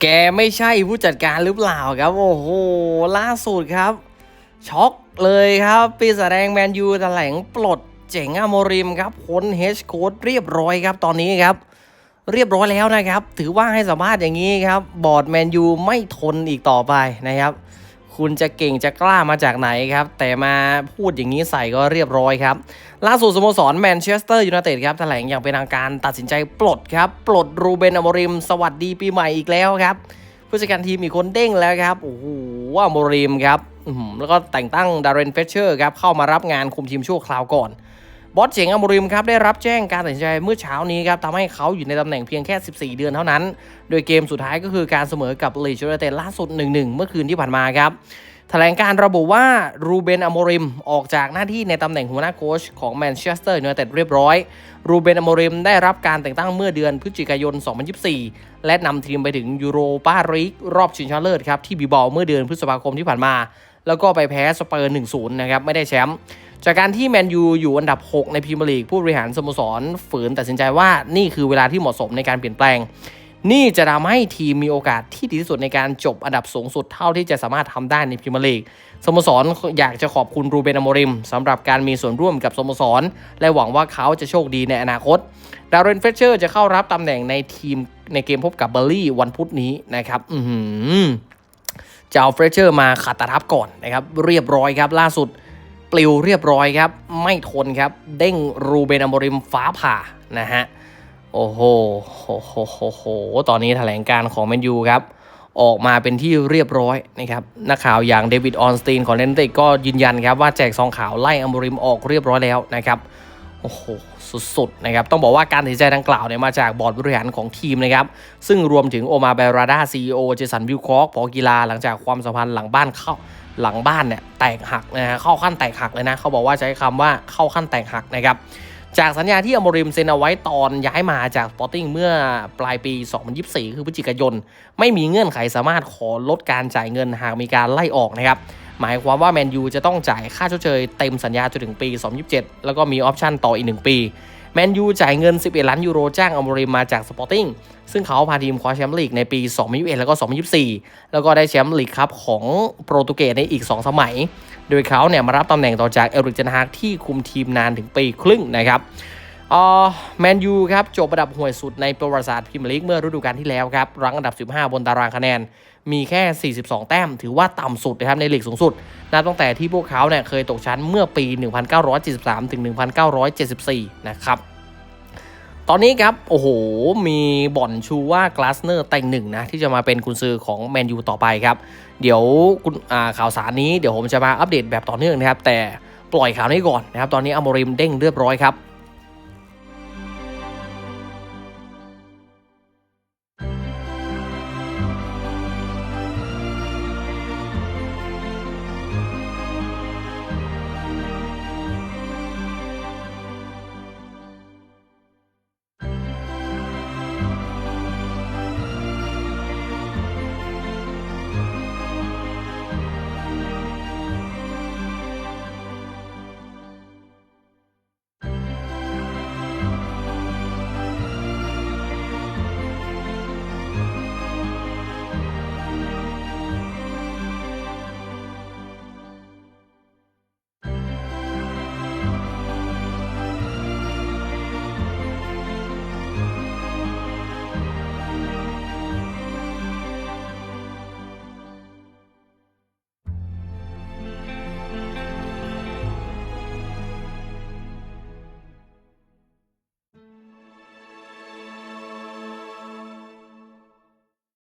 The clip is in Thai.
แกไม่ใช่ผู้จัดการหรือเปล่าครับ โอ้โห ล่าสุดครับ ช็อกเลยครับ ปีศาจแดงแมนยูแถลงปลดเจ๋งอโมริมครับพ้นเฮชโค้ดเรียบร้อยครับตอนนี้ครับ เรียบร้อยแล้วนะครับ ถือว่าให้สัมภาษณ์อย่างนี้ครับ บอร์ดแมนยูไม่ทนอีกต่อไปนะครับ คุณจะเก่งจะกล้ามาจากไหนครับ แต่มาพูดอย่างนี้ใส่ก็เรียบร้อยครับ ล่าสุดสโมสรแมนเชสเตอร์ยูไนเต็ดครับแถลงอย่างเป็นทางการตัดสินใจปลดครับ ปลดรูเบนอโมริม สวัสดีปีใหม่อีกแล้วครับ ผู้จัดการทีมมีคนเด้งแล้วครับ โอ้โหอโมริมครับแล้วก็แต่งตั้งดาร์เรนเฟเชอร์ครับเข้ามารับงานคุมทีมชั่วคราวก่อน บอสเจ๋งอมริมครับได้รับแจ้งการตัดสินใจเมื่อเช้านี้ครับทำให้เขาอยู่ในตำแหน่งเพียงแค่ 14 เดือนเท่านั้น โดยเกมสุดท้ายก็คือการเสมอกับลีชยูไนเต็ดล่าสุด 1-1 เมื่อคืนที่ผ่านมาครับแถลงการระบุว่ารูเบนอโมริมออกจากหน้าที่ในตำแหน่งหัวหน้าโค้ชของแมนเชสเตอร์ยูไนเต็ดเรียบร้อย รูเบนอโมริมได้รับการแต่งตั้งเมื่อเดือนพฤศจิกายน 2024 และนำทีมไปถึงยูโรปารีกรอบชิงชนะเลิศครับที่บีบอลเมื่อเดือนพฤษภาคมที่ผ่านมา แล้วก็ไปแพ้สเปอร์1-0นะครับไม่ได้แชมป์จากการที่แมนยูอยู่อันดับ 6 ในพรีเมียร์ลีกผู้บริหารสโมสรฝืนตัดสินใจว่านี่คือเวลาที่เหมาะสมในการเปลี่ยนแปลง นี่จะทำให้ทีมมีโอกาสที่ดีที่สุดในการจบอันดับสูงสุดเท่าที่จะสามารถทำได้ในพรีเมียร์ลีกสโมสรอยากจะขอบคุณรูเบนอโมริมสำหรับการมีส่วนร่วมกับสโมสร และหวังว่าเขาจะโชคดีในอนาคตดาร์เรนเฟเชอร์จะเข้ารับตำแหน่งในทีมในเกมพบกับเบอร์ลี่วันพุธนี้นะครับ อื จะเอาเฟรเชอร์มาขัดตาทับก่อนนะครับ เรียบร้อยครับ ล่าสุดปลิวเรียบร้อยครับ ไม่ทนครับ เด้งรูเบนอมริมฟ้าผ่านะฮะ โอ้โหโหโหโหโหตอนนี้แถลงการของแมนยูครับ ออกมาเป็นที่เรียบร้อยนะครับ นักข่าวอย่างเดวิดออนสตีนของเลนติกก็ยืนยันครับว่าแจกซองขาวไล่อมริมออกเรียบร้อยแล้วนะครับ โอ้โห สุด ๆ นะครับ ต้องบอกว่าการตัดสินใจดังกล่าวเนี่ยมาจากบอร์ดบริหารของทีมนะครับ ซึ่งรวมถึงโอมาเบราดาซีอีโอเจสันวิลคอกพอกีฬาหลังจากความสัมพันธ์หลังบ้านเข้าหลังบ้านเนี่ยแตกหักนะฮะเข้าขั้นแตกหักเลยนะ เขาบอกว่าใช้คำว่าเข้าขั้นแตกหักนะครับจากสัญญาที่อโมริมเซ็นเอาไว้ตอนย้ายมาจากสปอร์ติ้งเมื่อปลายปี 2024 คือพฤศจิกายน ไม่มีเงื่อนไขสามารถขอลดการจ่ายเงินหากมีการไล่ออกนะครับ หมายความว่าแมนยูจะต้องจ่ายค่าชดเชยเต็มสัญญาจนถึงปี 2027 แล้วก็มีออปชั่นต่ออีก 1 ปีแมนยูจ่ายเงิน 11 ล้านยูโรจ้างอโมริมมาจากสปอร์ติ้งซึ่งเขาพาทีมคว้าแชมป์ลีกในปี 2021 แล้วก็ 2024 แล้วก็ได้แชมป์ลีกครับของโปรตุเกสในอีก 2 สมัย โดยเขาเนี่ยมารับตำแหน่งต่อจากเอริกเจนฮากที่คุมทีมนานถึงปีครึ่งนะครับ ออแมนยูครับจบอันดับห่วยสุดในประวัติศาสตร์พรีเมียร์ลีกเมื่อฤดูกาลที่แล้วครับรั้งอันดับ 15 บนตารางคะแนน มีแค่ 42 แต้ม ถือว่าต่ำสุดนะครับในลีกสูงสุดนับตั้งแต่ที่พวกเขาเนี่ยเคยตกชั้นเมื่อปี 1973 ถึง 1974 นะครับตอนนี้ครับ โอ้โห มีบ่อนชูว่ากลาสเนอร์แต่งหนึ่งนะ ที่จะมาเป็นกุนซือของแมนยูต่อไปครับ เดี๋ยวคุณข่าวสารนี้เดี๋ยวผมจะมาอัปเดตแบบต่อเนื่องนะครับ แต่ปล่อยข่าวนี้ก่อนนะครับ ตอนนี้อมริมเด้งเรียบร้อยครับ